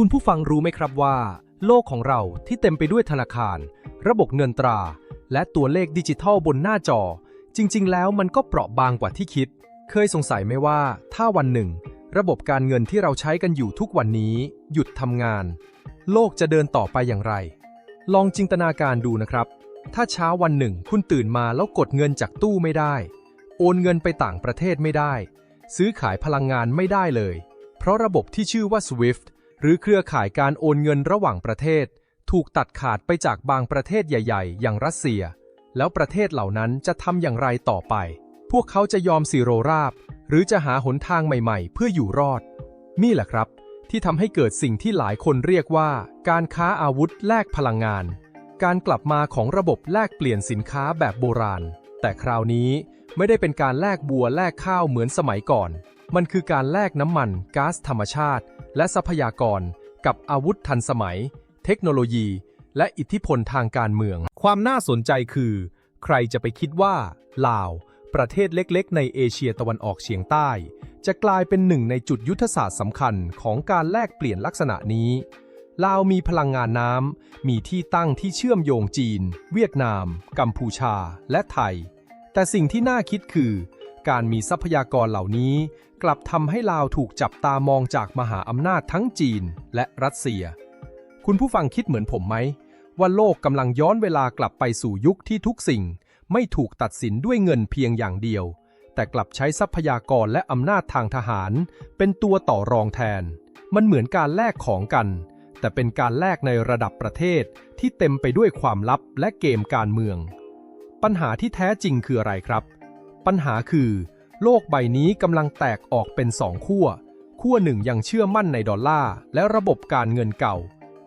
คุณผู้ฟังรู้ไหมครับว่า โลกของเราที่เต็มไปด้วยธนาคาร ระบบเงินตรา และตัวเลขดิจิทัลบนหน้าจอ จริง ๆ แล้วมันก็เปราะบางกว่าที่คิด เคยสงสัยไหมว่าถ้าวันหนึ่ง ระบบการเงินที่เราใช้กันอยู่ทุกวันนี้ หยุดทำงาน โลกจะเดินต่อไปอย่างไร ลองจินตนาการดูนะครับ ถ้าเช้าวันหนึ่งคุณตื่นมาแล้วกดเงินจากตู้ไม่ได้ โอนเงินไปต่างประเทศไม่ได้ ซื้อขายพลังงานไม่ได้เลย เพราะระบบที่ชื่อว่า SWIFT หรือเครือข่ายการโอนเงินระหว่างประเทศ ถูกตัดขาดไปจากบางประเทศใหญ่ ๆ อย่างรัสเซีย แล้วประเทศเหล่านั้นจะทำอย่างไรต่อไป พวกเขาจะยอมสิโรราบ หรือจะหาหนทางใหม่ๆ เพื่ออยู่รอด นี่แหละครับ ที่ทำให้เกิดสิ่งที่หลายคนเรียกว่า การค้าอาวุธแลกพลังงาน การกลับมาของระบบแลกเปลี่ยนสินค้าแบบโบราณ แต่คราวนี้ไม่ได้เป็นการแลกบัวแลกข้าวเหมือนสมัยก่อน มันคือการแลกน้ำมันก๊าซธรรมชาติ และทรัพยากร กับอาวุธทันสมัย เทคโนโลยี และอิทธิพลทางการเมือง ความน่าสนใจคือ ใครจะไปคิดว่า ลาว ประเทศเล็กๆ ในเอเชียตะวันออกเฉียงใต้ จะกลายเป็นหนึ่งในจุดยุทธศาสตร์สำคัญของการแลกเปลี่ยนลักษณะนี้ลาวมีพลังงานน้ำ มีที่ตั้งที่เชื่อมโยงจีน เวียดนาม กัมพูชา และไทย แต่สิ่งที่น่าคิดคือ การมีทรัพยากรเหล่านี้ กลับทำให้ลาวถูกจับตามองจากมหาอำนาจทั้งจีนและรัสเซีย คุณผู้ฟังคิดเหมือนผมไหม ว่าโลกกำลังย้อนเวลากลับไปสู่ยุคที่ทุกสิ่ง ไม่ถูกตัดสินด้วยเงินเพียงอย่างเดียว แต่กลับใช้ทรัพยากรและอำนาจทางทหาร เป็นตัวต่อรองแทน มันเหมือนการแลกของกัน แต่เป็นการแลกในระดับประเทศที่เต็มไปด้วยความลับและเกมการเมือง ปัญหาที่แท้จริงคืออะไรครับ ปัญหาคือ โลกใบนี้กำลังแตกออกเป็นสองขั้ว ขั้วหนึ่งยังเชื่อมั่นในดอลลาร์และระบบการเงินเก่า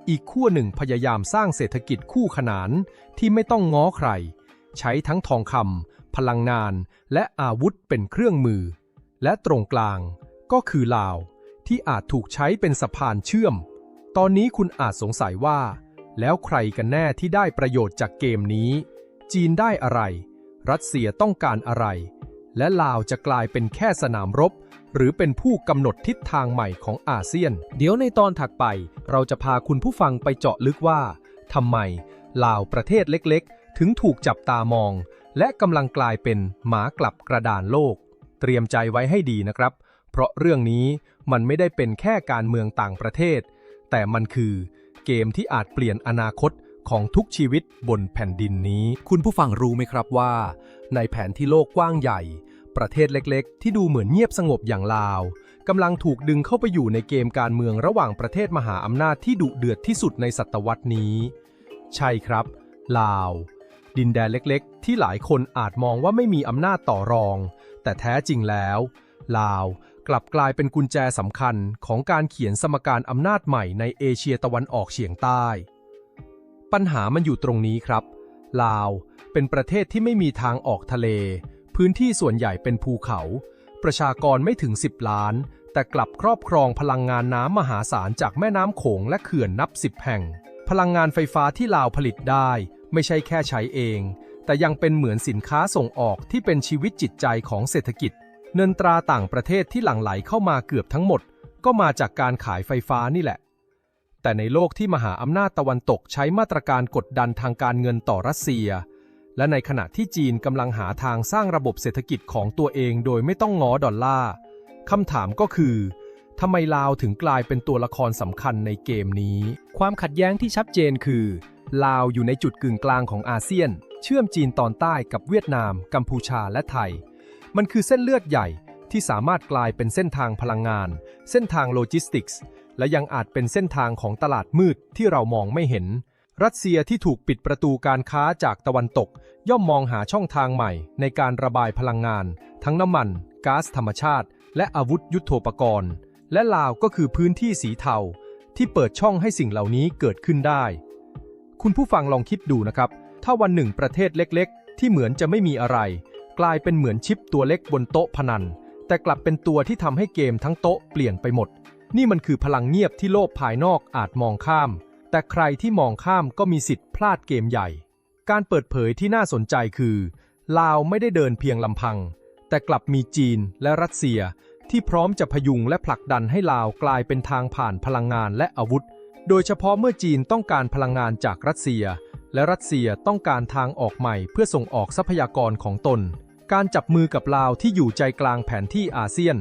อีกขั้วหนึ่งพยายามสร้างเศรษฐกิจคู่ขนานที่ไม่ต้องง้อใคร ใช้ทั้งทองคำพลังงาน และอาวุธเป็นเครื่องมือ และตรงกลางก็คือลาว ที่อาจถูกใช้เป็นสะพานเชื่อม ตอนนี้คุณอาจสงสัยว่า แล้วใครกันแน่ที่ได้ประโยชน์จากเกมนี้ จีนได้อะไร รัสเซียต้องการอะไร และลาวจะกลายเป็นแค่สนามรบ หรือเป็นผู้กำหนดทิศทางใหม่ของอาเซียน เดี๋ยวในตอนถัดไป เราจะพาคุณผู้ฟังไปเจาะลึกว่าทำไมลาวประเทศเล็กๆ ถึงถูกจับตามอง และกำลังกลายเป็นหมากลับกระดานโลก เตรียมใจไว้ให้ดีนะครับ เพราะเรื่องนี้มันไม่ได้เป็นแค่การเมืองต่างประเทศ แต่มันคือเกมที่อาจเปลี่ยนอนาคต ของทุกชีวิตบนแผ่นดินนี้ คุณผู้ฟังรู้ไหมครับว่า ในแผนที่โลกกว้างใหญ่ ประเทศเล็กๆ ที่ดูเหมือนเงียบสงบอย่างลาวกำลังถูกดึงเข้าไปอยู่ในเกมการเมืองระหว่างประเทศมหาอำนาจที่ดุเดือดที่สุดในศตวรรษนี้ ใช่ครับ ลาว ดินแดนเล็กๆ ที่หลายคนอาจมองว่าไม่มีอำนาจต่อรอง แต่แท้จริงแล้ว ลาวกลับกลายเป็นกุญแจสำคัญของการเขียนสมการอำนาจใหม่ในเอเชียตะวันออกเฉียงใต้ ปัญหามันอยู่ตรงนี้ครับ ลาวเป็นประเทศที่ไม่มีทางออกทะเล พื้นที่ส่วนใหญ่เป็นภูเขา ประชากรไม่ถึง 10 ล้าน แต่กลับครอบครองพลังงานน้ำมหาศาลจากแม่น้ำโขงและเขื่อนนับ10แห่ง พลังงานไฟฟ้าที่ลาวผลิตได้ ไม่ใช่แค่ใช้เอง แต่ยังเป็นเหมือนสินค้าส่งออกที่เป็นชีวิตจิตใจของเศรษฐกิจ เงินตราต่างประเทศที่หลั่งไหลเข้ามาเกือบทั้งหมด ก็มาจากการขายไฟฟ้านี่แหละ แต่ในโลกที่มหาอำนาจตะวันตกใช้มาตรการกดดันทางการเงินต่อรัสเซีย และในขณะที่จีนกำลังหาทางสร้างระบบเศรษฐกิจของตัวเองโดยไม่ต้องง้อดอลลาร์คำถามก็คือทำไมลาวถึงกลายเป็นตัวละครสำคัญในเกมนี้ ความขัดแย้งที่ชัดเจนคือ ลาวอยู่ในจุดกึ่งกลางของอาเซียน เชื่อมจีนตอนใต้กับเวียดนาม กัมพูชาและไทย มันคือเส้นเลือดใหญ่ที่สามารถกลายเป็นเส้นทางพลังงาน เส้นทางโลจิสติกส์ และยังอาจเป็นเส้นทางของตลาดมืดที่เรามองไม่เห็น รัสเซียที่ถูกปิดประตูการค้าจากตะวันตก ย่อมมองหาช่องทางใหม่ ในการระบายพลังงาน ทั้งน้ำมันก๊าซธรรมชาติ และอาวุธยุโทโธปกรณ์ และลาวก็คือพื้นที่สีเทา ที่เปิดช่องให้สิ่งเหล่านี้เกิดขึ้นได้ คุณผู้ฟังลองคิดดูนะครับ ถ้าวันหนึ่งประเทศเล็กๆ ที่เหมือนจะไม่มีอะไร กลายเป็นเหมือนชิปตัวเล็กบนโต๊ะพนันแต่กลับเป็นตัวที่ทำให้เกมทั้งโต๊ะเปลี่ยนไปหมด นี่มันคือพลังเงียบที่โลกภายนอกอาจมองข้าม แต่ใครที่มองข้ามก็มีสิทธิ์พลาดเกมใหญ่ การเปิดเผยที่น่าสนใจคือ ลาวไม่ได้เดินเพียงลำพัง แต่กลับมีจีนและรัสเซีย ที่พร้อมจะพยุงและผลักดันให้ลาวกลายเป็นทางผ่านพลังงานและอาวุธ โดยเฉพาะเมื่อจีนต้องการพลังงานจากรัสเซีย และรัสเซียต้องการทางออกใหม่เพื่อส่งออกทรัพยากรของตน การจับมือกับลาวที่อยู่ใจกลางแผนที่อาเซียน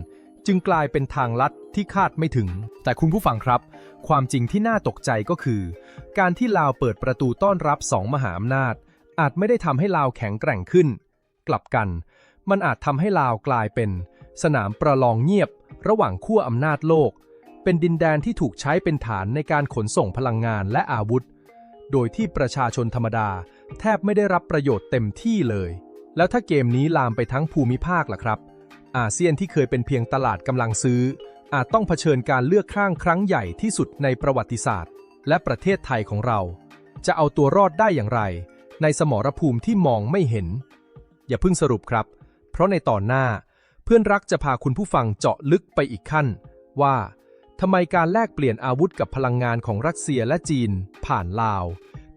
จึงกลายเป็นทางลัดที่คาดไม่ถึง แต่คุณผู้ฟังครับ ความจริงที่น่าตกใจก็คือ การที่ลาวเปิดประตูต้อนรับสองมหาอำนาจ อาจไม่ได้ทำให้ลาวแข็งแกร่งขึ้น กลับกัน มันอาจทำให้ลาวกลายเป็น สนามประลองเงียบ ระหว่างขั้วอำนาจโลก เป็นดินแดนที่ถูกใช้เป็นฐานในการขนส่งพลังงานและอาวุธ โดยที่ประชาชนธรรมดา แทบไม่ได้รับประโยชน์เต็มที่เลย แล้วถ้าเกมนี้ลามไปทั้งภูมิภาคล่ะครับ อาเซียนที่เคยเป็นเพียงตลาดกำลังซื้อ อาจต้องเผชิญการเลือกข้างครั้งใหญ่ที่สุดในประวัติศาสตร์ และประเทศไทยของเรา จะเอาตัวรอดได้อย่างไร ในสมรภูมิที่มองไม่เห็น อย่าเพิ่งสรุปครับ เพราะในตอนหน้า เพื่อนรักจะพาคุณผู้ฟังเจาะลึกไปอีกขั้น ว่าทำไมการแลกเปลี่ยนอาวุธกับพลังงานของรัสเซียและจีน ผ่านลาว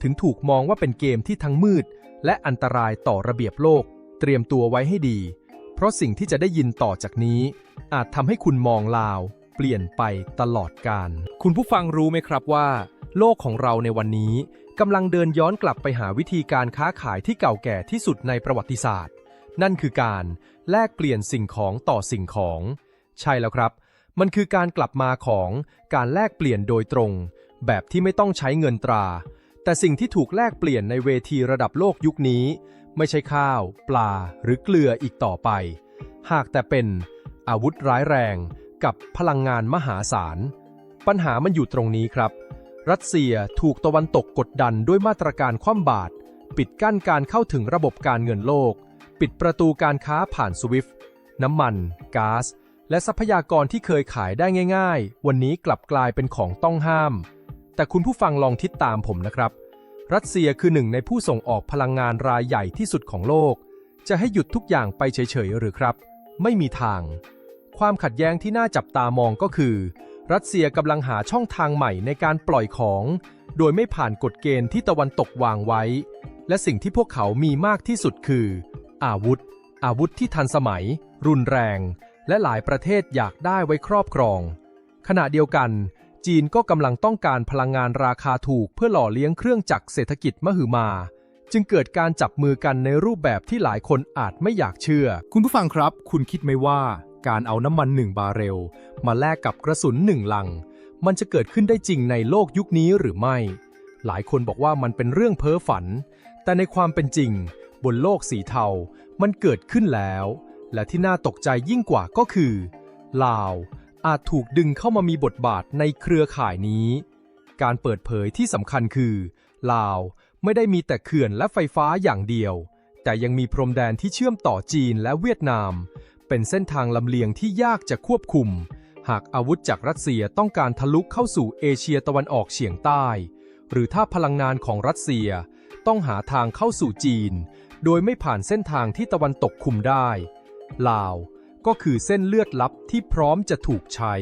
ถึงถูกมองว่าเป็นเกมที่ทั้งมืด และอันตรายต่อระเบียบโลก เตรียมตัวไว้ให้ดี เพราะสิ่งที่จะได้ยินต่อจากนี้ อาจทำให้คุณมองลาว เปลี่ยนไปตลอดกาลคุณผู้ฟังรู้ไหมครับว่า โลกของเราในวันนี้กำลังเดินย้อนกลับไปหาวิธีการค้าขายที่เก่าแก่ที่สุดในประวัติศาสตร์ นั่นคือการแลกเปลี่ยนสิ่งของต่อสิ่งของ ใช่แล้วครับ มันคือการกลับมาของการแลกเปลี่ยนโดยตรง แบบที่ไม่ต้องใช้เงินตรา แต่สิ่งที่ถูกแลกเปลี่ยนในเวทีระดับโลกยุคนี้ ไม่ใช่ข้าว ปลาหรือเกลืออีกต่อไป หากแต่เป็นอาวุธร้ายแรงกับพลังงานมหาศาล ปัญหามันอยู่ตรงนี้ครับ รัสเซียถูกตะวันตกกดดันด้วยมาตรการคว่ำบาตรปิดกั้นการเข้าถึงระบบการเงินโลก ปิดประตูการค้าผ่านสวิฟต์น้ำมันก๊าซและทรัพยากรที่เคยขายได้ง่าย ๆ วันนี้กลับกลายเป็นของต้องห้าม แต่คุณผู้ฟังลองทิศตามผมนะครับ รัสเซียคือหนึ่งในผู้ส่งออกพลังงานรายใหญ่ที่สุดของโลก จะให้หยุดทุกอย่างไปเฉยๆหรือครับ ไม่มีทาง ความขัดแย้งที่น่าจับตามองก็คือ รัสเซียกำลังหาช่องทางใหม่ในการปล่อยของ โดยไม่ผ่านกฎเกณฑ์ที่ตะวันตกวางไว้ และสิ่งที่พวกเขามีมากที่สุดคือ อาวุธ อาวุธที่ทันสมัย รุนแรง และหลายประเทศอยากได้ไว้ครอบครอง ขณะเดียวกัน จีนก็กำลังต้องการพลังงานราคาถูกเพื่อหล่อเลี้ยงเครื่องจักรเศรษฐกิจมหึมา จึงเกิดการจับมือกันในรูปแบบที่หลายคนอาจไม่อยากเชื่อ คุณผู้ฟังครับ คุณคิดไหมว่าการเอาน้ำมันหนึ่งบาร์เรล มาแลกกับกระสุนหนึ่งลัง มันจะเกิดขึ้นได้จริงในโลกยุคนี้หรือไม่ หลายคนบอกว่ามันเป็นเรื่องเพ้อฝัน แต่ในความเป็นจริง บนโลกสีเทา มันเกิดขึ้นแล้ว และที่น่าตกใจยิ่งกว่าก็คือลาว อาจถูกดึงเข้ามามีบทบาทในเครือข่ายนี้ การเปิดเผยที่สำคัญคือ ลาวไม่ได้มีแต่เขื่อนและไฟฟ้าอย่างเดียว แต่ยังมีพรมแดนที่เชื่อมต่อจีนและเวียดนาม เป็นเส้นทางลำเลียงที่ยากจะควบคุม หากอาวุธจากรัสเซียต้องการทะลุเข้าสู่เอเชียตะวันออกเฉียงใต้ หรือถ้าพลังงานของรัสเซียต้องหาทางเข้าสู่จีน โดยไม่ผ่านเส้นทางที่ตะวันตกคุมได้ ลาว ก็คือเส้นเลือดลับที่พร้อมจะถูกใช้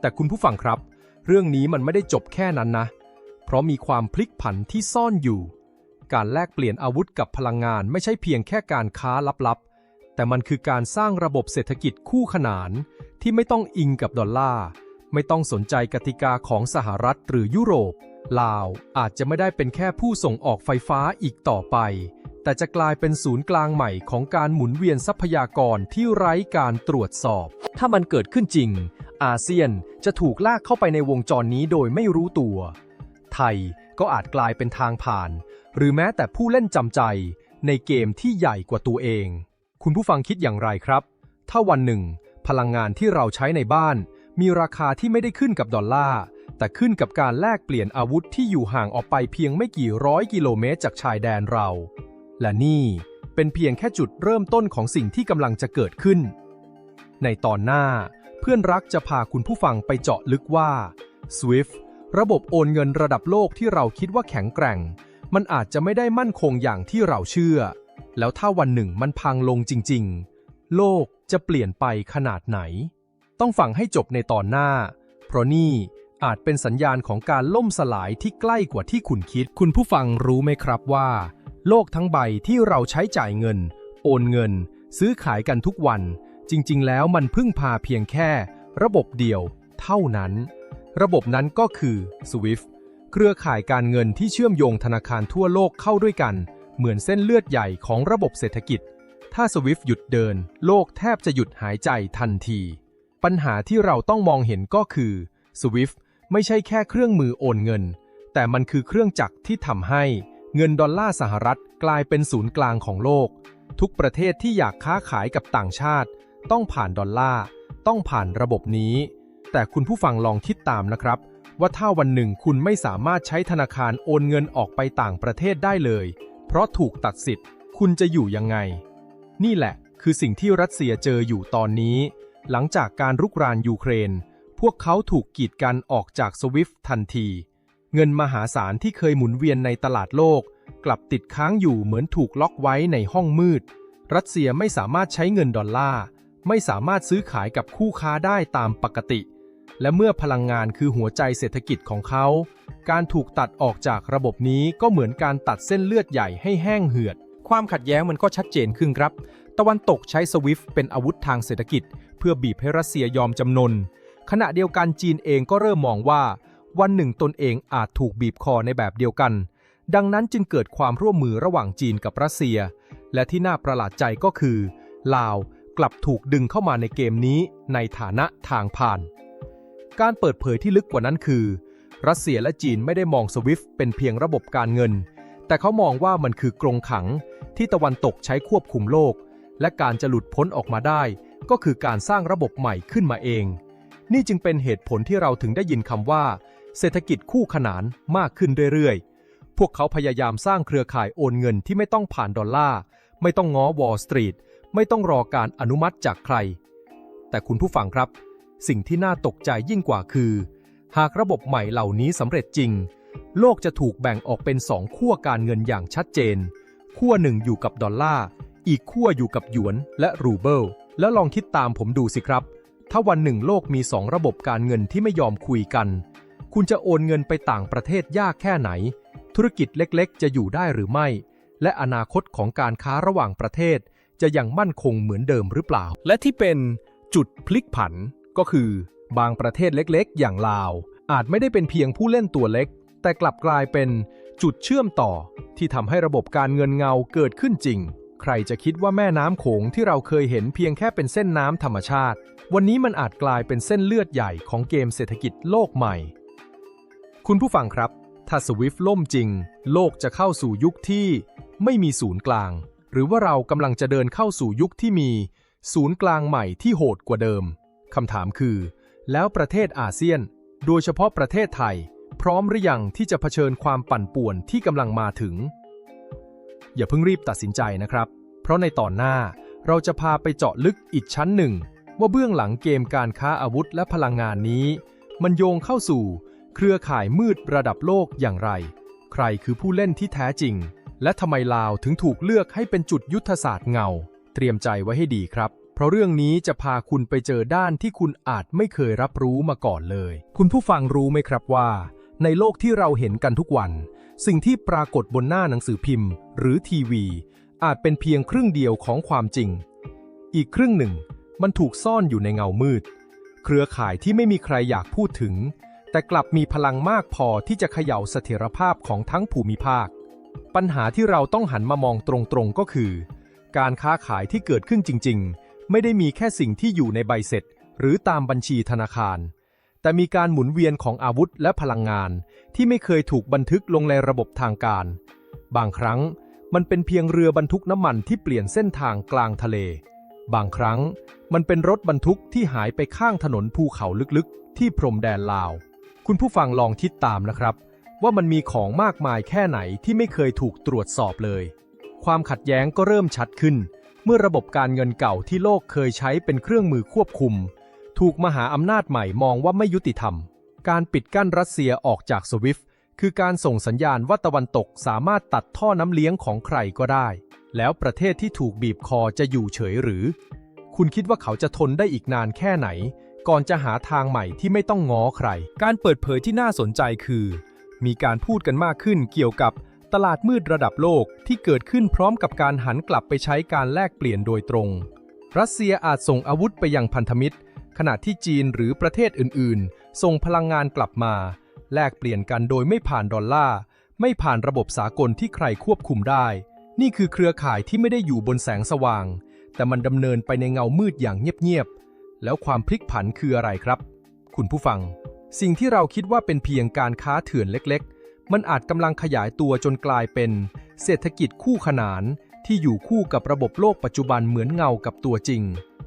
แต่คุณผู้ฟังครับ เรื่องนี้มันไม่ได้จบแค่นั้นนะ เพราะมีความพลิกผันที่ซ่อนอยู่ การแลกเปลี่ยนอาวุธกับพลังงานไม่ใช่เพียงแค่การค้าลับๆ แต่มันคือการสร้างระบบเศรษฐกิจคู่ขนานที่ไม่ต้องอิงกับดอลลาร์ไม่ต้องสนใจกติกาของสหรัฐหรือยุโรป ลาวอาจจะไม่ได้เป็นแค่ผู้ส่งออกไฟฟ้าอีกต่อไป แต่จะกลายเป็นศูนย์กลางใหม่ของการหมุนเวียนทรัพยากรที่ไร้การตรวจสอบ ถ้ามันเกิดขึ้นจริง อาเซียนจะถูกลากเข้าไปในวงจรนี้โดยไม่รู้ตัว ไทยก็อาจกลายเป็นทางผ่าน หรือแม้แต่ผู้เล่นจำใจ ในเกมที่ใหญ่กว่าตัวเอง คุณผู้ฟังคิดอย่างไรครับ ถ้าวันหนึ่ง พลังงานที่เราใช้ในบ้าน มีราคาที่ไม่ได้ขึ้นกับดอลลาร์แต่ขึ้นกับการแลกเปลี่ยนอาวุธที่อยู่ห่างออกไปเพียงไม่กี่ร้อยกิโลเมตรจากชายแดนเรา และนี่เป็นเพียงแค่จุดเริ่มต้นของสิ่งที่กำลังจะเกิดขึ้น ในตอนหน้า เพื่อนรักจะพาคุณผู้ฟังไปเจาะลึกว่า SWIFT ระบบโอนเงินระดับโลกที่เราคิดว่าแข็งแกร่ง มันอาจจะไม่ได้มั่นคงอย่างที่เราเชื่อ แล้วถ้าวันหนึ่งมันพังลงจริง ๆ โลกจะเปลี่ยนไปขนาดไหน ต้องฟังให้จบในตอนหน้า เพราะนี่อาจเป็นสัญญาณของการล่มสลายที่ใกล้กว่าที่คุณคิด คุณผู้ฟังรู้ไหมครับว่า โลกทั้งใบที่เราใช้จ่ายเงิน โอนเงิน ซื้อขายกันทุกวัน จริง ๆ แล้วมันพึ่งพาเพียงแค่ ระบบเดียว เท่านั้น ระบบนั้นก็คือ SWIFT เครือข่ายการเงินที่เชื่อมโยงธนาคารทั่วโลกเข้าด้วยกัน เหมือนเส้นเลือดใหญ่ของระบบเศรษฐกิจ ถ้า SWIFT หยุดเดิน โลกแทบจะหยุดหายใจทันที ปัญหาที่เราต้องมองเห็นก็คือ SWIFT ไม่ใช่แค่เครื่องมือโอนเงิน แต่มันคือเครื่องจักรที่ทำให้ เงินดอลลาร์สหรัฐกลายเป็นศูนย์กลางของโลก ทุกประเทศที่อยากค้าขายกับต่างชาติ ต้องผ่านดอลลาร์ต้องผ่านระบบนี้ แต่คุณผู้ฟังลองคิดตามนะครับ ว่าถ้าวันหนึ่งคุณไม่สามารถใช้ธนาคารโอนเงินออกไปต่างประเทศได้เลย เพราะถูกตัดสิทธิ์ คุณจะอยู่ยังไง นี่แหละ คือสิ่งที่รัสเซียเจออยู่ตอนนี้ หลังจากการรุกรานยูเครน พวกเขาถูกกีดกันออกจากสวิฟทันที เงินมหาศาลที่เคยหมุนเวียนในตลาดโลก กลับติดค้างอยู่เหมือนถูกล็อกไว้ในห้องมืด รัสเซียไม่สามารถใช้เงินดอลลาร์ ไม่สามารถซื้อขายกับคู่ค้าได้ตามปกติ และเมื่อพลังงานคือหัวใจเศรษฐกิจของเขา การถูกตัดออกจากระบบนี้ก็เหมือนการตัดเส้นเลือดใหญ่ให้แห้งเหือด ความขัดแย้งมันก็ชัดเจนขึ้นครับ ตะวันตกใช้สวิฟต์เป็นอาวุธทางเศรษฐกิจ เพื่อบีบให้รัสเซียยอมจำนนขณะเดียวกันจีนเองก็เริ่มมองว่า วันหนึ่งตนเองอาจถูกบีบคอในแบบเดียวกัน ดังนั้นจึงเกิดความร่วมมือระหว่างจีนกับรัสเซีย และที่น่าประหลาดใจก็คือ ลาวกลับถูกดึงเข้ามาในเกมนี้ในฐานะทางผ่าน การเปิดเผยที่ลึกกว่านั้นคือ รัสเซียและจีนไม่ได้มองสวิฟต์เป็นเพียงระบบการเงิน แต่เขามองว่ามันคือกรงขังที่ตะวันตกใช้ควบคุมโลก และการจะหลุดพ้นออกมาได้ ก็คือการสร้างระบบใหม่ขึ้นมาเอง นี่จึงเป็นเหตุผลที่เราถึงได้ยินคำว่า เศรษฐกิจคู่ขนานมากขึ้นเรื่อยๆ พวกเขาพยายามสร้างเครือข่ายโอนเงินที่ไม่ต้องผ่านดอลลาร์ ไม่ต้องง้อวอลสตรีท ไม่ต้องรอการอนุมัติจากใคร แต่คุณผู้ฟังครับ สิ่งที่น่าตกใจยิ่งกว่าคือ หากระบบใหม่เหล่านี้สำเร็จจริง โลกจะถูกแบ่งออกเป็นสองขั้วการเงินอย่างชัดเจน ขั้วหนึ่งอยู่กับดอลลาร์ อีกขั้วอยู่กับหยวนและรูเบิล แล้วลองคิดตามผมดูสิครับ ถ้าวันหนึ่งโลกมีสองระบบการเงินที่ไม่ยอมคุยกัน คุณจะโอนเงินไปต่างประเทศยากแค่ไหน ธุรกิจเล็กๆ จะอยู่ได้หรือไม่ และอนาคตของการค้าระหว่างประเทศ จะยังมั่นคงเหมือนเดิมหรือเปล่า และที่เป็นจุดพลิกผันก็คือ บางประเทศเล็กๆ อย่างลาว อาจไม่ได้เป็นเพียงผู้เล่นตัวเล็ก แต่กลับกลายเป็นจุดเชื่อมต่อ ที่ทำให้ระบบการเงินเงาเกิดขึ้นจริง ใครจะคิดว่าแม่น้ำโขงที่เราเคยเห็นเพียงแค่เป็นเส้นน้ำธรรมชาติ วันนี้มันอาจกลายเป็นเส้นเลือดใหญ่ของเกมเศรษฐกิจโลกใหม่ คุณผู้ฟังครับ ถ้าสวิฟล่มจริง โลกจะเข้าสู่ยุคที่ไม่มีศูนย์กลาง หรือว่าเรากำลังจะเดินเข้าสู่ยุคที่มี ศูนย์กลางใหม่ที่โหดกว่าเดิมคำถามคือ แล้วประเทศอาเซียน โดยเฉพาะประเทศไทย พร้อมหรือยังที่จะเผชิญความปั่นป่วนที่กำลังมาถึง อย่าเพิ่งรีบตัดสินใจนะครับ เพราะในตอนหน้าเราจะพาไปเจาะลึกอีกชั้นหนึ่ง ว่าเบื้องหลังเกมการค้าอาวุธและพลังงานนี้ มันโยงเข้าสู่ เครือข่ายมืดระดับโลกอย่างไร ใครคือผู้เล่นที่แท้จริง และทำไมลาวถึงถูกเลือกให้เป็นจุดยุทธศาสตร์เงา เตรียมใจไว้ให้ดีครับ เพราะเรื่องนี้จะพาคุณไปเจอด้านที่คุณอาจไม่เคยรับรู้มาก่อนเลย คุณผู้ฟังรู้ไหมครับว่า ในโลกที่เราเห็นกันทุกวัน สิ่งที่ปรากฏบนหน้าหนังสือพิมพ์ หรือทีวี อาจเป็นเพียงครึ่งเดียวของความจริง อีกครึ่งหนึ่งมันถูกซ่อนอยู่ในเงามืด เครือข่ายที่ไม่มีใครอยากพูดถึง แต่กลับมีพลังมากพอที่จะเขย่าเสถียรภาพของทั้งภูมิภาค ปัญหาที่เราต้องหันมามองตรงๆก็คือ การค้าขายที่เกิดขึ้นจริง ๆ ไม่ได้มีแค่สิ่งที่อยู่ในใบเสร็จ หรือตามบัญชีธนาคาร แต่มีการหมุนเวียนของอาวุธและพลังงาน ที่ไม่เคยถูกบันทึกลงในระบบทางการ บางครั้งมันเป็นเพียงเรือบรรทุกน้ำมันที่เปลี่ยนเส้นทางกลางทะเล บางครั้งมันเป็นรถบรรทุกที่หายไปข้างถนนภูเขาลึกๆ ที่พรมแดนลาว คุณผู้ฟังลองคิดตามนะครับ ว่ามันมีของมากมายแค่ไหนที่ไม่เคยถูกตรวจสอบเลย ความขัดแย้งก็เริ่มชัดขึ้น เมื่อระบบการเงินเก่าที่โลกเคยใช้เป็นเครื่องมือควบคุม ถูกมหาอำนาจใหม่มองว่าไม่ยุติธรรม การปิดกั้นรัสเซียออกจากสวิฟต์คือการส่งสัญญาณว่าตะวันตกสามารถตัดท่อน้ำเลี้ยงของใครก็ได้ แล้วประเทศที่ถูกบีบคอจะอยู่เฉยหรือ คุณคิดว่าเขาจะทนได้อีกนานแค่ไหน ก่อนจะหาทางใหม่ที่ไม่ต้องง้อใคร การเปิดเผยที่น่าสนใจคือ มีการพูดกันมากขึ้นเกี่ยวกับตลาดมืดระดับโลกที่เกิดขึ้นพร้อมกับการหันกลับไปใช้การแลกเปลี่ยนโดยตรง รัสเซียอาจส่งอาวุธไปยังพันธมิตร ขณะที่จีนหรือประเทศอื่น ๆ ส่งพลังงานกลับมา แลกเปลี่ยนกันโดยไม่ผ่านดอลลาร์ไม่ผ่านระบบสากลที่ใครควบคุมได้ นี่คือเครือข่ายที่ไม่ได้อยู่บนแสงสว่าง แต่มันดำเนินไปในเงามืดอย่างเงียบๆ แล้วความพลิกผันคืออะไรครับ คุณผู้ฟัง สิ่งที่เราคิดว่าเป็นเพียงการค้าเถื่อนเล็กๆ มันอาจกำลังขยายตัวจนกลายเป็น เศรษฐกิจคู่ขนานที่อยู่คู่กับระบบโลกปัจจุบันเหมือนเงากับตัวจริง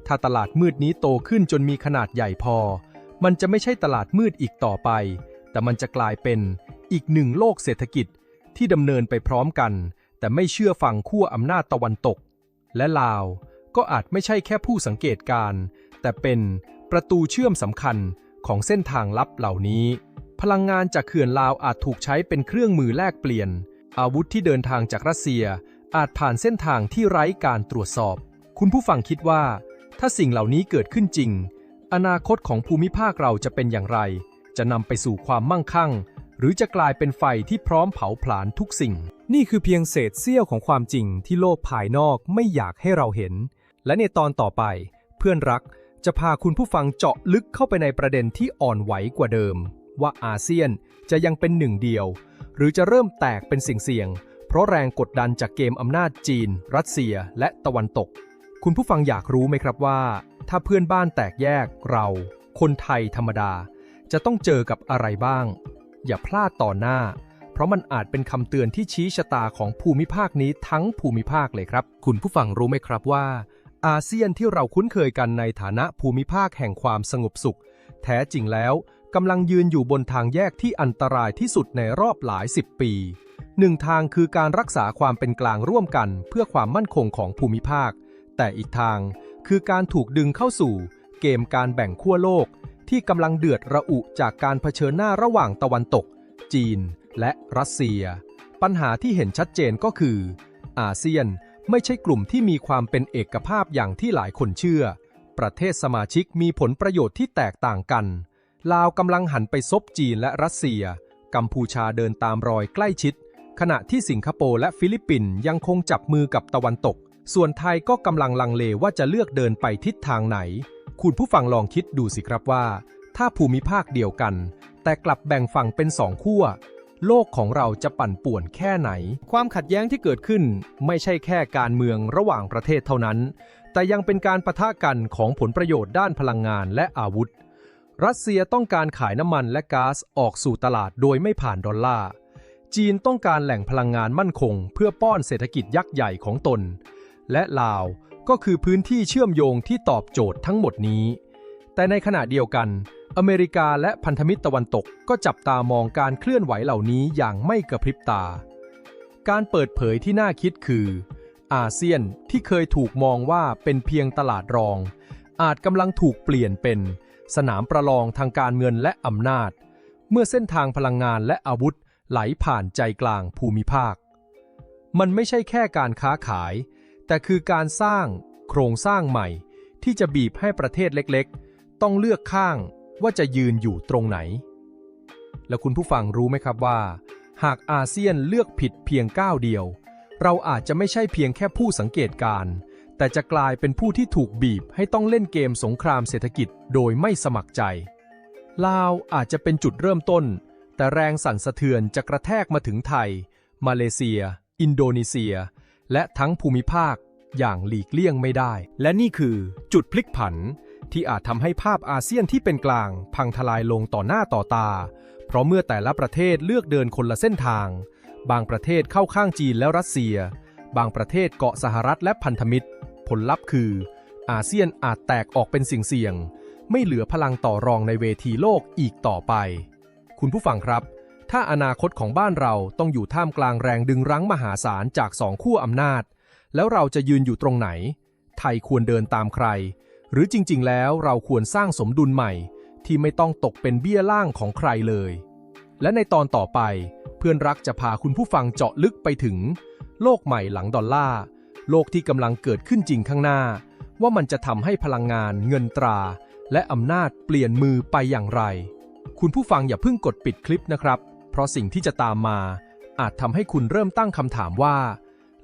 ถ้าตลาดมืดนี้โตขึ้นจนมีขนาดใหญ่พอ มันจะไม่ใช่ตลาดมืดอีกต่อไป แต่มันจะกลายเป็นอีกหนึ่งโลกเศรษฐกิจที่ดำเนินไปพร้อมกัน แต่ไม่เชื่อฟังขั้วอำนาจตะวันตก และลาวก็อาจไม่ใช่แค่ผู้สังเกตการณ์ แต่เป็นประตูเชื่อมสำคัญของเส้นทางลับเหล่านี้ พลังงานจากเขื่อนลาวอาจถูกใช้เป็นเครื่องมือแลกเปลี่ยน อาวุธที่เดินทางจากรัสเซีย อาจผ่านเส้นทางที่ไร้การตรวจสอบ คุณผู้ฟังคิดว่า ถ้าสิ่งเหล่านี้เกิดขึ้นจริง อนาคตของภูมิภาคเราจะเป็นอย่างไร จะนำไปสู่ความมั่งคั่ง หรือจะกลายเป็นไฟที่พร้อมเผาผลาญทุกสิ่ง นี่คือเพียงเศษเสี้ยวของความจริงที่โลกภายนอกไม่อยากให้เราเห็น และในตอนต่อไป เพื่อนรัก จะพาคุณผู้ฟังเจาะลึกเข้าไปในประเด็นที่อ่อนไหวกว่าเดิม ว่าอาเซียนจะยังเป็นหนึ่งเดียว หรือจะเริ่มแตกเป็นสิ่งเสี่ยง เพราะแรงกดดันจากเกมอำนาจจีน รัสเซีย และตะวันตก คุณผู้ฟังอยากรู้ไหมครับว่า ถ้าเพื่อนบ้านแตกแยกเรา คนไทยธรรมดา จะต้องเจอกับอะไรบ้าง อย่าพลาดต่อหน้าเพราะมันอาจเป็นคำเตือนที่ชี้ชะตาของภูมิภาคนี้ทั้งภูมิภาคเลยครับ คุณผู้ฟังรู้ไหมครับว่า อาเซียนที่เราคุ้นเคยกันในฐานะภูมิภาคแห่งความสงบสุข แท้จริงแล้วกำลังยืนอยู่บนทางแยกที่อันตรายที่สุดในรอบหลายสิบปีหนึ่งทางคือการรักษาความเป็นกลางร่วมกันเพื่อความมั่นคงของภูมิภาค แต่อีกทางคือการถูกดึงเข้าสู่ เกมการแบ่งขั้วโลก ที่กำลังเดือดระอุจากการเผชิญหน้าระหว่างตะวันตก จีน และรัสเซีย ปัญหาที่เห็นชัดเจนก็คือ อาเซียน ไม่ใช่กลุ่มที่มีความเป็นเอกภาพอย่างที่หลายคนเชื่อ ประเทศสมาชิกมีผลประโยชน์ที่แตกต่างกัน ลาวกำลังหันไปซบจีนและรัสเซีย กัมพูชาเดินตามรอยใกล้ชิด ขณะที่สิงคโปร์และฟิลิปปินส์ยังคงจับมือกับตะวันตก ส่วนไทยก็กำลังลังเลว่าจะเลือกเดินไปทิศทางไหน คุณผู้ฟังลองคิดดูสิครับว่า ถ้าภูมิภาคเดียวกัน แต่กลับแบ่งฝั่งเป็นสองขั้ว โลกของเราจะปั่นป่วนแค่ไหน ความขัดแย้งที่เกิดขึ้นไม่ใช่แค่การเมืองระหว่างประเทศเท่านั้น แต่ยังเป็นการปะทะกันของผลประโยชน์ด้านพลังงานและอาวุธ รัสเซียต้องการขายน้ำมันและก๊าซออกสู่ตลาดโดยไม่ผ่านดอลลาร์ จีนต้องการแหล่งพลังงานมั่นคง เพื่อป้อนเศรษฐกิจยักษ์ใหญ่ของตน และลาวก็คือพื้นที่เชื่อมโยงที่ตอบโจทย์ทั้งหมดนี้ แต่ในขณะเดียวกัน อเมริกาและพันธมิตรตะวันตกก็จับตามองการเคลื่อนไหวเหล่านี้อย่างไม่กระพริบตา การเปิดเผยที่น่าคิดคือ อาเซียนที่เคยถูกมองว่าเป็นเพียงตลาดรอง อาจกำลังถูกเปลี่ยนเป็น สนามประลองทางการเงินและอำนาจ เมื่อเส้นทางพลังงานและอาวุธไหลผ่านใจกลางภูมิภาค มันไม่ใช่แค่การค้าขาย แต่คือการสร้างโครงสร้างใหม่ที่จะบีบให้ประเทศเล็กๆ ต้องเลือกข้างว่าจะยืนอยู่ตรงไหน แล้วคุณผู้ฟังรู้ไหมครับว่า หากอาเซียนเลือกผิดเพียงก้าวเดียว เราอาจจะไม่ใช่เพียงแค่ผู้สังเกตการณ์แต่จะกลายเป็นผู้ที่ถูกบีบให้ต้องเล่นเกมสงครามเศรษฐกิจโดยไม่สมัครใจ ลาวอาจจะเป็นจุดเริ่มต้น แต่แรงสั่นสะเทือนจะกระแทกมาถึงไทย มาเลเซีย อินโดนีเซีย และทั้งภูมิภาคอย่างหลีกเลี่ยงไม่ได้ และนี่คือจุดพลิกผัน ที่อาจทำให้ภาพอาเซียนที่เป็นกลาง พังทลายลงต่อหน้าต่อตา เพราะเมื่อแต่ละประเทศเลือกเดินคนละเส้นทาง บางประเทศเข้าข้างจีนและรัสเซีย บางประเทศเกาะสหรัฐและพันธมิตร ผลลัพธ์คือ อาเซียนอาจแตกออกเป็นสิ่งเสี่ยง ไม่เหลือพลังต่อรองในเวทีโลกอีกต่อไป คุณผู้ฟังครับ ถ้าอนาคตของบ้านเราต้องอยู่ท่ามกลางแรงดึงรั้งมหาศาลจากสองขั้วอำนาจ แล้วเราจะยืนอยู่ตรงไหน ไทยควรเดินตามใคร หรือจริงๆ แล้วเราควรสร้างสมดุลใหม่ที่ไม่ต้องตกเป็นเบี้ยล่างของใครเลย และในตอนต่อไปเพื่อนรักจะพาคุณผู้ฟังเจาะลึกไปถึง โลกใหม่หลังดอลลาร์โลกที่กำลังเกิดขึ้นจริงข้างหน้า ว่ามันจะทำให้พลังงาน เงินตรา และอำนาจเปลี่ยนมือไปอย่างไร คุณผู้ฟังอย่าเพิ่งกดปิดคลิปนะครับ เพราะสิ่งที่จะตามมา อาจทำให้คุณเริ่มตั้งคำถามว่า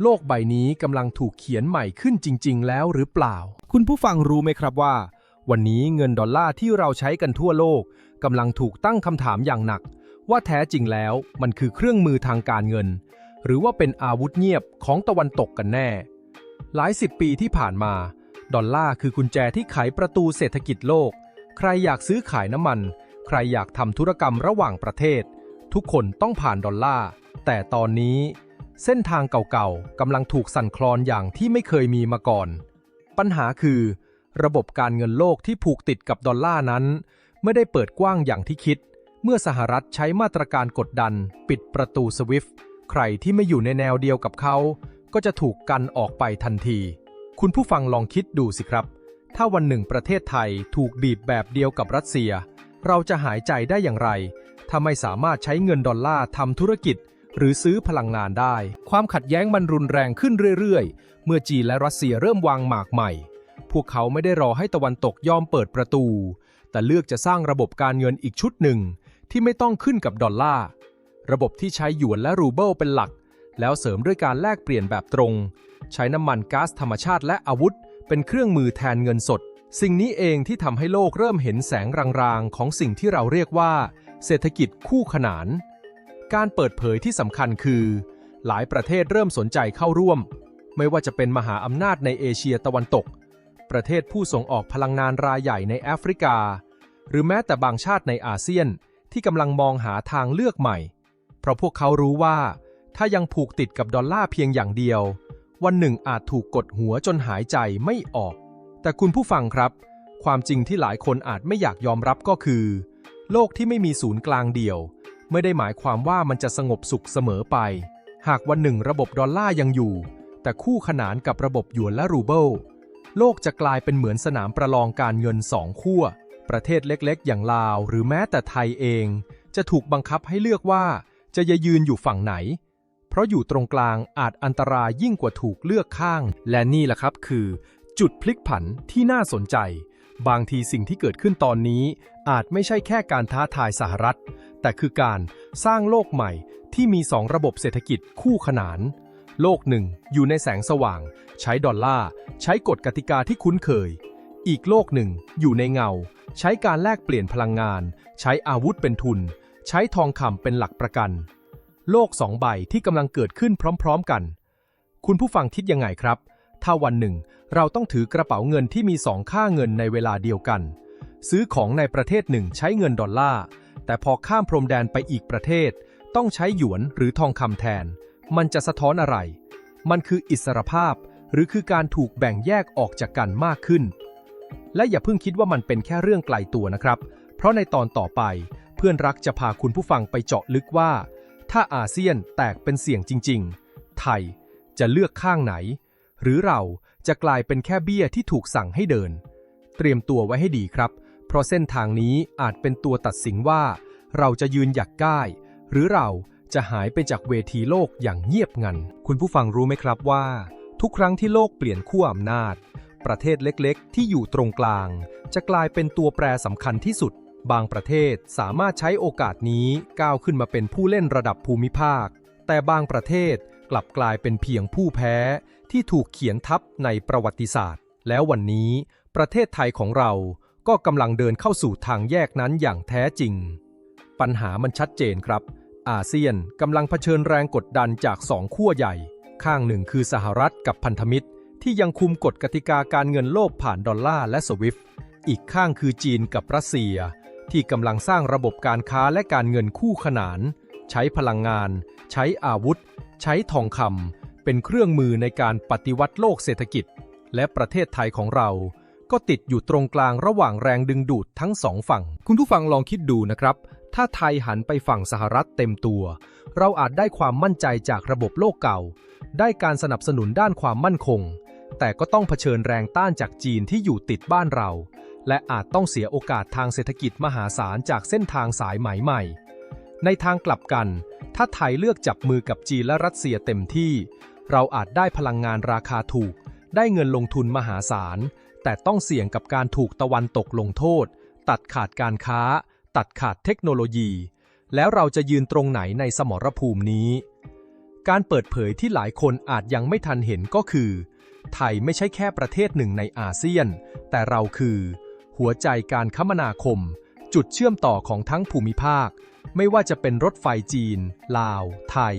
โลกใบนี้กำลังถูกเขียนใหม่ขึ้นจริง ๆ แล้วหรือเปล่า คุณผู้ฟังรู้ไหมครับว่า วันนี้เงินดอลลาร์ที่เราใช้กันทั่วโลกกำลังถูกตั้งคำถามอย่างหนัก ว่าแท้จริงแล้วมันคือเครื่องมือทางการเงิน หรือว่าเป็นอาวุธเงียบของตะวันตกกันแน่ หลายสิบปีที่ผ่านมา ดอลลาร์คือกุญแจที่ไขประตูเศรษฐกิจโลก ใครอยากซื้อขายน้ำมัน ใครอยากทำธุรกรรมระหว่างประเทศ ทุกคนต้องผ่านดอลลาร์แต่ตอนนี้ เส้นทางเก่าๆกำลังถูกสั่นคลอนอย่างที่ไม่เคยมีมาก่อน ปัญหาคือ ระบบการเงินโลกที่ผูกติดกับดอลลาร์นั้น ไม่ได้เปิดกว้างอย่างที่คิด เมื่อสหรัฐใช้มาตรการกดดัน ปิดประตูสวิฟต์ใครที่ไม่อยู่ในแนวเดียวกับเขา ก็จะถูกกันออกไปทันที คุณผู้ฟังลองคิดดูสิครับ ถ้าวันหนึ่งประเทศไทยถูกบีบแบบเดียวกับรัสเซีย เราจะหายใจได้อย่างไร ถ้าไม่สามารถใช้เงินดอลลาร์ทำธุรกิจ หรือซื้อพลังงานได้ ความขัดแย้งมันรุนแรงขึ้นเรื่อยๆ เมื่อจีนและรัสเซียเริ่มวางหมากใหม่ พวกเขาไม่ได้รอให้ตะวันตกยอมเปิดประตู แต่เลือกจะสร้างระบบการเงินอีกชุดหนึ่ง ที่ไม่ต้องขึ้นกับดอลลาร์ระบบที่ใช้หยวนและรูเบิลเป็นหลัก แล้วเสริมด้วยการแลกเปลี่ยนแบบตรง ใช้น้ำมันก๊าซธรรมชาติและอาวุธ เป็นเครื่องมือแทนเงินสด สิ่งนี้เองที่ทำให้โลกเริ่มเห็นแสงรางๆ ของสิ่งที่เราเรียกว่า เศรษฐกิจคู่ขนาน การเปิดเผยที่สำคัญคือ หลายประเทศเริ่มสนใจเข้าร่วม ไม่ว่าจะเป็นมหาอำนาจในเอเชียตะวันตก ประเทศผู้ส่งออกพลังงานรายใหญ่ในแอฟริกา หรือแม้แต่บางชาติในอาเซียนที่กำลังมองหาทางเลือกใหม่ เพราะพวกเขารู้ว่า ถ้ายังผูกติดกับดอลลาร์เพียงอย่างเดียว วันหนึ่งอาจถูกกดหัวจนหายใจไม่ออก แต่คุณผู้ฟังครับ ความจริงที่หลายคนอาจไม่อยากยอมรับก็คือ โลกที่ไม่มีศูนย์กลางเดียว ไม่ได้หมายความว่ามันจะสงบสุขเสมอไป หากวันหนึ่งระบบดอลลาร์ยังอยู่ แต่คู่ขนานกับระบบหยวนและรูเบิล โลกจะกลายเป็นเหมือนสนามประลองการเงินสองขั้ว ประเทศเล็กๆ อย่างลาว หรือแม้แต่ไทยเอง จะถูกบังคับให้เลือกว่าจะจะยืนอยู่ฝั่งไหน เพราะอยู่ตรงกลางอาจอันตรายยิ่งกว่าถูกเลือกข้าง และนี่แหละครับคือ จุดพลิกผันที่น่าสนใจ บางทีสิ่งที่เกิดขึ้นตอนนี้ อาจไม่ใช่แค่การท้าทายสหรัฐ แต่คือการสร้างโลกใหม่ที่มีสองระบบเศรษฐกิจคู่ขนาน โลกหนึ่งอยู่ในแสงสว่าง ใช้ดอลลาร์ใช้กฎกติกาที่คุ้นเคย อีกโลกหนึ่งอยู่ในเงา ใช้การแลกเปลี่ยนพลังงาน ใช้อาวุธเป็นทุน ใช้ทองคำเป็นหลักประกัน โลกสองใบที่กำลังเกิดขึ้นพร้อม ๆกัน คุณผู้ฟังคิดยังไงครับ ถ้าวันหนึ่ง เราต้องถือกระเป๋าเงินที่มีสองค่าเงินในเวลาเดียวกัน ซื้อของในประเทศหนึ่งใช้เงินดอลลาร์ แต่พอข้ามพรมแดนไปอีกประเทศ ต้องใช้หยวนหรือทองคำแทน มันจะสะท้อนอะไร มันคืออิสรภาพ หรือคือการถูกแบ่งแยกออกจากกันมากขึ้น และอย่าเพิ่งคิดว่ามันเป็นแค่เรื่องไกลตัวนะครับ เพราะในตอนต่อไป เพื่อนรักจะพาคุณผู้ฟังไปเจาะลึกว่า ถ้าอาเซียนแตกเป็นเสี่ยงจริง ๆ ไทยจะเลือกข้างไหน หรือเราจะกลายเป็นแค่เบี้ยที่ถูกสั่งให้เดิน เตรียมตัวไว้ให้ดีครับ เพราะเส้นทางนี้อาจเป็นตัวตัดสินว่า เราจะยืนหยักก้ายหรือเราจะหายไปจากเวทีโลกอย่างเงียบงัน คุณผู้ฟังรู้ไหมครับว่า ทุกครั้งที่โลกเปลี่ยนขั้วอำนาจ ประเทศเล็กๆ ที่อยู่ตรงกลาง จะกลายเป็นตัวแปรสำคัญที่สุด บางประเทศสามารถใช้โอกาสนี้ก้าวขึ้นมาเป็นผู้เล่นระดับภูมิภาค แต่บางประเทศกลับกลายเป็นเพียงผู้แพ้ ที่ถูกเขียนทับในประวัติศาสตร์ แล้ววันนี้ประเทศไทยของเราก็กำลังเดินเข้าสู่ทางแยกนั้นอย่างแท้จริง ปัญหามันชัดเจนครับ อาเซียนกำลังเผชิญแรงกดดันจากสองขั้วใหญ่ ข้างหนึ่งคือสหรัฐกับพันธมิตร ที่ยังคุมกฎกติกาการเงินโลกผ่านดอลลาร์และสวิฟต์อีกข้างคือจีนกับรัสเซีย ที่กำลังสร้างระบบการค้าและการเงินคู่ขนาน ใช้พลังงาน ใช้อาวุธ ใช้ทองคำ เป็นเครื่องมือในการปฏิวัติโลกเศรษฐกิจ และประเทศไทยของเรา ก็ติดอยู่ตรงกลางระหว่างแรงดึงดูดทั้งสองฝั่ง คุณผู้ฟังลองคิดดูนะครับ ถ้าไทยหันไปฝั่งสหรัฐเต็มตัว เราอาจได้ความมั่นใจจากระบบโลกเก่า ได้การสนับสนุนด้านความมั่นคง แต่ก็ต้องเผชิญแรงต้านจากจีนที่อยู่ติดบ้านเรา และอาจต้องเสียโอกาสทางเศรษฐกิจมหาศาลจากเส้นทางสายไหมใหม่ ในทางกลับกัน ถ้าไทยเลือกจับมือกับจีนและรัสเซียเต็มที่ เราอาจได้พลังงานราคาถูก ได้เงินลงทุนมหาศาล แต่ต้องเสี่ยงกับการถูกตะวันตกลงโทษ ตัดขาดการค้า ตัดขาดเทคโนโลยี แล้วเราจะยืนตรงไหนในสมรภูมินี้ การเปิดเผยที่หลายคนอาจยังไม่ทันเห็นก็คือ ไทยไม่ใช่แค่ประเทศหนึ่งในอาเซียน แต่เราคือ หัวใจการคมนาคม จุดเชื่อมต่อของทั้งภูมิภาค ไม่ว่าจะเป็นรถไฟจีน ลาว ไทย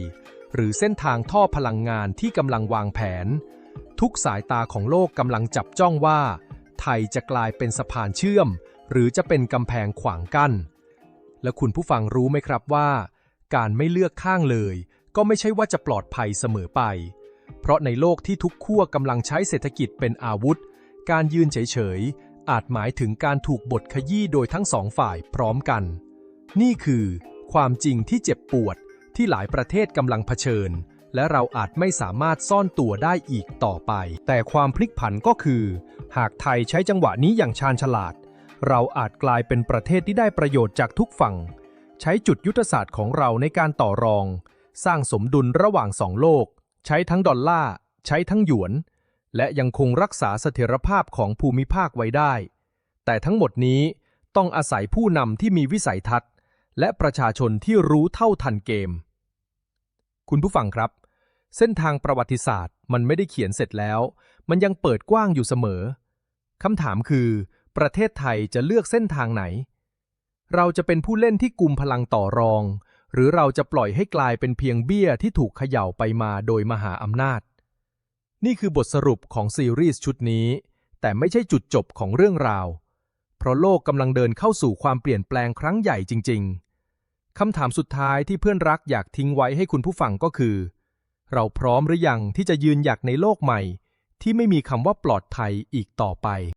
หรือเส้นทางท่อพลังงานที่กำลังวางแผน ทุกสายตาของโลกกำลังจับจ้องว่า ไทยจะกลายเป็นสะพานเชื่อม หรือจะเป็นกำแพงขวางกั้น และคุณผู้ฟังรู้ไหมครับว่า การไม่เลือกข้างเลย ก็ไม่ใช่ว่าจะปลอดภัยเสมอไป เพราะในโลกที่ทุกขั้วกำลังใช้เศรษฐกิจเป็นอาวุธ การยืนเฉยๆอาจหมายถึงการถูกบดขยี้โดยทั้งสองฝ่ายพร้อมกัน นี่คือความจริงที่เจ็บปวด ที่หลายประเทศกำลังเผชิญ และเราอาจไม่สามารถซ่อนตัวได้อีกต่อไป แต่ความพลิกผันก็คือ หากไทยใช้จังหวะนี้อย่างชาญฉลาด เราอาจกลายเป็นประเทศที่ได้ประโยชน์จากทุกฝั่ง ใช้จุดยุทธศาสตร์ของเราในการต่อรอง สร้างสมดุลระหว่างสองโลก ใช้ทั้งดอลลาร์ ใช้ทั้งหยวน และยังคงรักษาเสถียรภาพของภูมิภาคไว้ได้ แต่ทั้งหมดนี้ต้องอาศัยผู้นำที่มีวิสัยทัศน์ และประชาชนที่รู้เท่าทันเกม คุณผู้ฟังครับ เส้นทางประวัติศาสตร์มันไม่ได้เขียนเสร็จแล้ว มันยังเปิดกว้างอยู่เสมอคำถามคือ ประเทศไทยจะเลือกเส้นทางไหน เราจะเป็นผู้เล่นที่กุมพลังต่อรอง หรือเราจะปล่อยให้กลายเป็นเพียงเบี้ยที่ถูกเขย่าไปมาโดยมหาอำนาจ นี่คือบทสรุปของซีรีส์ชุดนี้ แต่ไม่ใช่จุดจบของเรื่องราว เพราะโลกกำลังเดินเข้าสู่ความเปลี่ยนแปลงครั้งใหญ่จริง ๆ คำถามสุดท้ายที่เพื่อนรักอยากทิ้งไว้ให้คุณผู้ฟังก็คือ เราพร้อมหรือยังที่จะยืนหยัดในโลกใหม่ ที่ไม่มีคำว่าปลอดภัยอีกต่อไป